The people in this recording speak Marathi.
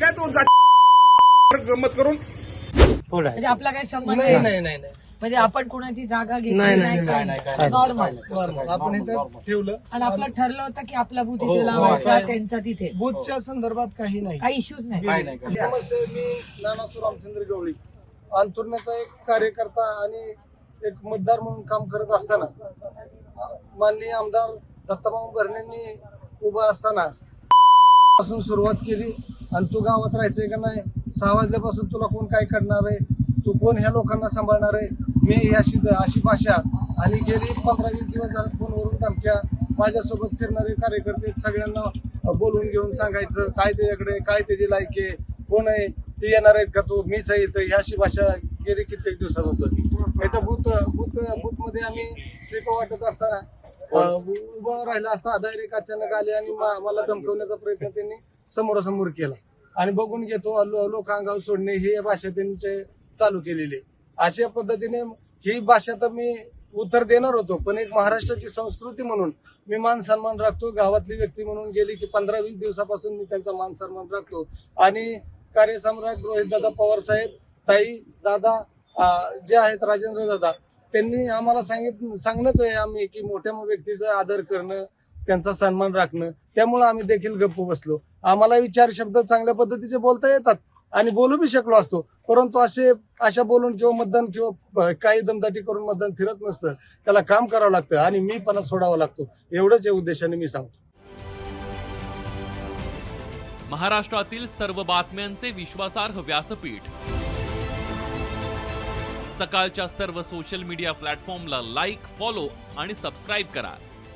काय तो जाती गंमत करून? पुढे म्हणजे आपला काही संबंध नाही नाही. नाही म्हणजे आपण कोणाची जागा घेतली नाही, नाही नाही, नॉर्मल आपण इथं ठेवलं. आणि आपलं ठरलं होतं की आपला बूथ हो, इथे हो, लावायचा आहे. त्यांचा तिथे. बूथच्या संदर्भात काही नाही. काही इश्यूज नाही. नमस्ते मी नानासू रामचंद्र गवळी. अंतुरण्याचा एक कार्यकर्ता आणि एक मतदार म्हणून काम करत असताना माननीय आमदार दत्ताभाऊ भरणेंनी उभा असताना पासून सुरुवात केली. आणि तू गावात राहायचंय का नाही? सहा वाजल्यापासून तुला कोण काय करणार आहे? तू कोण ह्या लोकांना सांभाळणार आहे? मी अशी अशी भाषा आणि गेली पंधरा वीस दिवस झाले फोनवरून धमक्या. माझ्यासोबत फिरणारे कार्यकर्ते सगळ्यांना बोलून घेऊन सांगायचं काय त्याच्याकडे काय त्याची लायक आहे कोण आहे? ते येणार आहेत का तू? मीच आहे इथं. ह्याशी भाषा गेली कित्येक दिवसात होतं इथं बूथ बूथ बूथ आम्ही स्लिप वाटत असताना उभा राहिला असता डायरेक्ट अचानक आले आणि मा- मला धमकवण्याचा प्रयत्न त्यांनी समोरासमोर केला. आणि बघून घेतो लो- लोक अंगावर सोडणे ही भाषा त्यांचे चालू केलेली आहे. अशा पद्धतीने ही भाषा तर मी उत्तर देणार होतो पण एक महाराष्ट्राची संस्कृती म्हणून मी मान सन्मान राखतो. गावातली व्यक्ती म्हणून गेली की पंधरा वीस दिवसापासून मी त्यांचा मान सन्मान राखतो. आणि कार्यसम्राट रोहित दादा पवार साहेब ताई दादा जे आहेत राजेंद्र दादा त्यांनी आम्हाला सांगित सांगणंच आहे आम्ही की मोठ्या व्यक्तीचा आदर करणं त्यांचा सन्मान राखणं त्यामुळे आम्ही देखील गप्प बसलो. आम्हाला विचार शब्द चांगल्या पद्धतीचे बोलता येतात आणि बोलू बी शकलो असतो. परंतु असे अशा बोलून किंवा मतदान किंवा काही दमदाटी करून मतदान फिरत नसतं. त्याला काम करावं लागतं आणि मी पण सोडावा लागतो. एवढंच या उद्देशाने मी सांगतो. महाराष्ट्रातील सर्व बातम्यांचे विश्वासार्ह व्यासपीठ. सकाळच्या सर्व सोशल मीडिया प्लॅटफॉर्मला लाईक फॉलो आणि सबस्क्राईब करा.